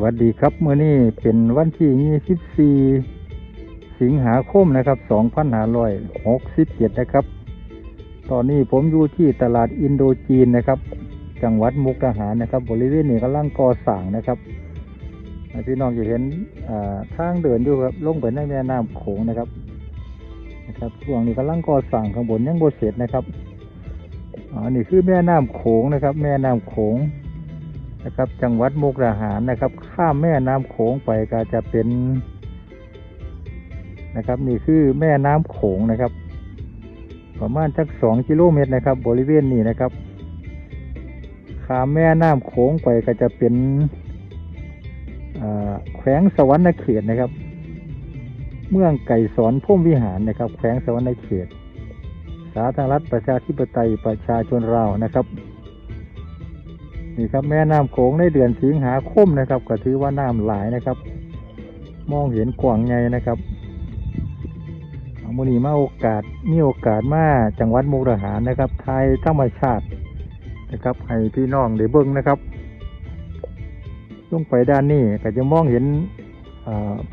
วัสดีครับเมื่อนี้เป็นวันที่24สิงหาคมนะครับ2567นะครับ ตอนนี้ผมอยู่ที่ตลาดอินโดจีนนะครับ จังหวัดมุกดาหารนะครับ บริเวณนี้กำลังก่อสร้างนะครับพี่น้องจะเห็นอ่าทางเดินอยู่ครับลงไปในแม่น้ำโขงนะครับนะครับช่วงนี้กำลังก่อสร้างข้างบนยังบ่เสร็จนะครับอ่านี่คือแม่น้ำโขงนะครับ แม่น้ำโขง นะครับ จังหวัดมุกดาหารนะครับ ข้ามแม่น้ำโขงไปก็จะเป็นนะครับ นี่คือแม่น้ำโขงนะครับ ประมาณสักสองกิโลเมตรนะครับ บริเวณนี้นะครับ ข้ามแม่น้ำโขงไปก็จะเป็นแขวงสวรรณเขตนะครับ เมืองไก่สอนพุ่มวิหารนะครับ แขวงสวรรณเขต สาธารณรัฐประชาธิปไตยประชาชนลานะครับ นี่ครับแม่น้ำโขงในเดือนสิงหาคมนะครับ ก็ถือว่าน้ำหลายนะครับ มองเห็นกว้างไงนะครับเอามือนี้มาโอกาสมีโอกาสมาจังหวัดมุกดาหารนะครับไทยธรรมชาตินะครับ ให้พี่น้องได้เบิ่งนะครับลงไปด้านนี้ก็จะมองเห็น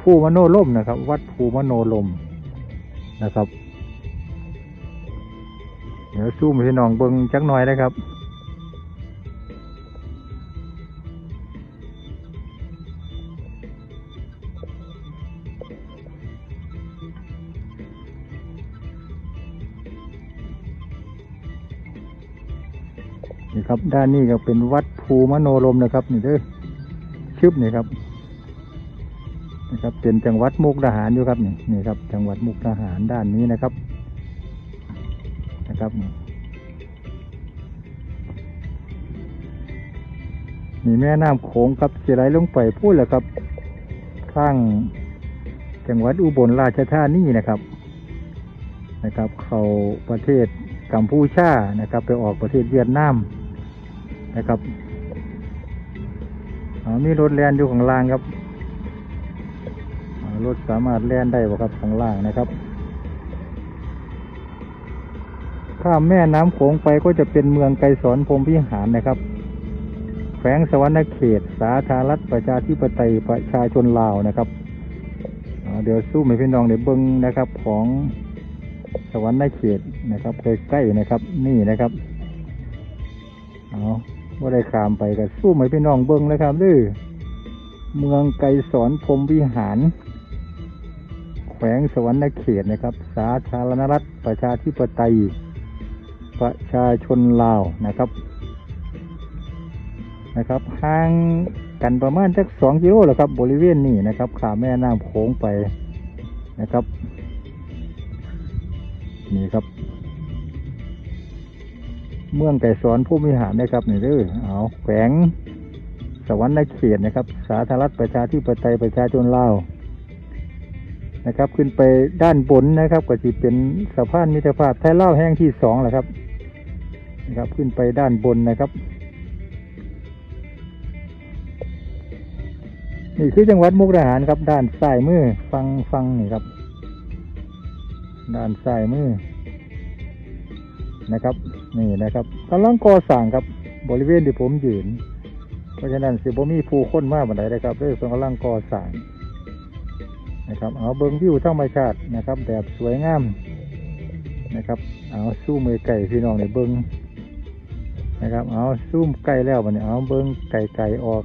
ผู้มโนลมนะครับ วัดภูมโนลมนะครับ เดี๋ยวซูมให้พี่น้องเบิ่งจักหน่อยนะครับ นี่ครับ ด้านนี้ก็เป็นวัดภูมโนรมนะครับ นี่เด้อชึบนี่ครับนะครับ เป็นจังหวัดมุกดาหารอยู่ครับนี่นี่ครับ จังหวัดมุกดาหารด้านนี้นะครับ นะครับนี่แม่น้ำโขงครับสิไหลลงไปพูดแหละครับข้างจังหวัดอุบลราชธานีนะครับนะครับ เข้าประเทศกัมพูชานะครับ ไปออกประเทศเวียดนาม นะครับอ่ามีรถแลนอยู่ข้างล่างครับรถสามารถแล่นได้บ่ครับข้างล่างนะครับ ข้ามแม่น้ำโขงไปก็จะเป็นเมืองไกรสอนพรมวิหารนะครับ แขวงสวรรณเขต สาธารณรัฐประชาธิปไตยประชาชนลาวนะครับ เดี๋ยวสู้ให้พี่น้องได้เบิ้งนะครับของสวรรณเขตนะครับใกล้ๆนะครับนี่นะครับเอา ว่าได้ขามไปก็สู้ให้พี่น้องเบิ้งนะครับเด้อเมืองไกรสอนพรมวิหาร แขวงสวรรณเขตนะครับ สาธารณรัฐประชาธิปไตย ประชาชนลาวนะครับนะครับห่างกันประมาณสักสองกิโลแหละครับ บริเวณนี้นะครับขาแม่น้ำโขงไปนะครับ นี่ครับ เมืองไก่สอนผู้มีหารนะครับนี่เด้อเอาแขวงสวรรณเขตนะครับ สาธารณรัฐประชาธิปไตยประชาชนลาวนะครับ ขึ้นไปด้านบนนะครับ ก็จะเป็นสะพานมิตรภาพไทยลาวแห่งที่สองแหละครับนะครับ ขึ้นไปด้านบนนะครับนี่คือจังหวัดมุกดาหารครับ ด้านซ้ายมือฟังฟังนี่ครับ ด้านซ้ายมือ นะครับ นี่นะครับกำลังก่อสร้างครับบริเวณที่ผมยืน เพราะฉะนั้นสิบ่มีผู้คนมากบันไดนะครับเรื่องกำลังก่อสร้างนะครับเอาเบิ้งวิวธรรมชาตินะครับ แบบสวยงามนะครับเอาสู้มือไก่พี่น้องในเบิ้งนะครับเอาซูมไก่แล้วบันนี้เอาเบิ้งไก่ไก่ออก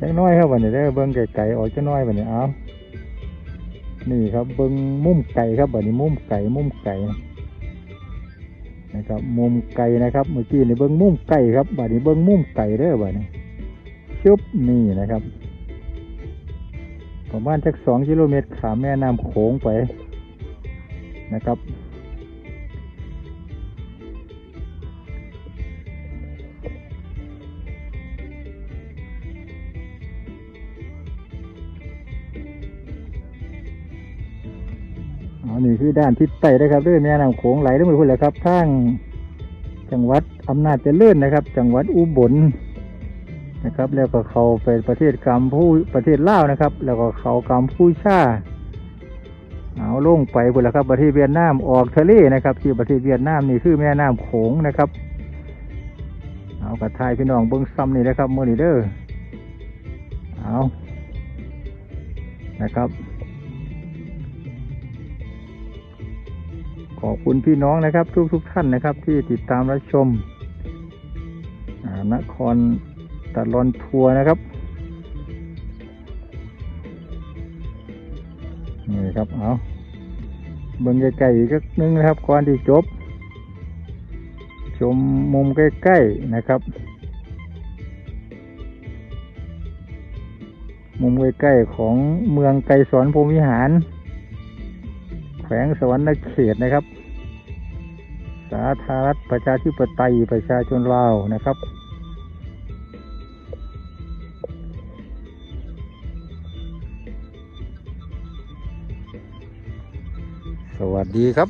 จักหน้อยครับบันนี้ได้เบิ้งไก่ไก่ออกจักหน้อยบันนี้เอา นี่ครับเบิ้งมุมไก่ครับบัดนี้มุมไก่มุมไก่นะครับมุมไก่นะครับเมื่อกี้นี่เบิ้งมุมไก่ครับบัดนี้เบิ้งมุมไก่เด้อบัดนี้ชุบนี่นะครับประมาณจากสองกิโลเมตรขามแม่น้ำโขงไปนะครับ อ๋อนี่คือด้านทิศใต้นะครับด้วยแม่น้ำโขงไหลลงไปพุ่นแหละครับทางจังหวัดอำนาจเจริญนะครับ จังหวัดอุบลนะครับ แล้วก็เขาไปประเทศกัมพูประเทศลาวนะครับ แล้วก็เขากัมพูชาเอาลงไปพุ่นละครับ ประเทศเวียดนามออกทะเลนะครับ ที่ประเทศเวียดนามนี่คือแม่น้ำโขงนะครับ เอากระทายพี่น้องเบิ้งซ้ำนี่นะครับมือนีเด้อเอานะครับ อบคุณพี่น้องนะครับ ทุกทุกท่านนะครับ ที่ติดตามรับชมนครตะลอนทัวร์นะครับนี่ครับเอาเบิ่งใกล้ๆอีกสักนึงนะครับก่อนที่จบ ชมมุมใกล้ๆนะครับ มุมใกล้ๆของเมืองไกรสอนพรหมวิหาร แขวงสวรรณเขตนะครับ สาธารณรัฐประชาธิปไตยประชาชนลาวนะครับ สวัสดีครับ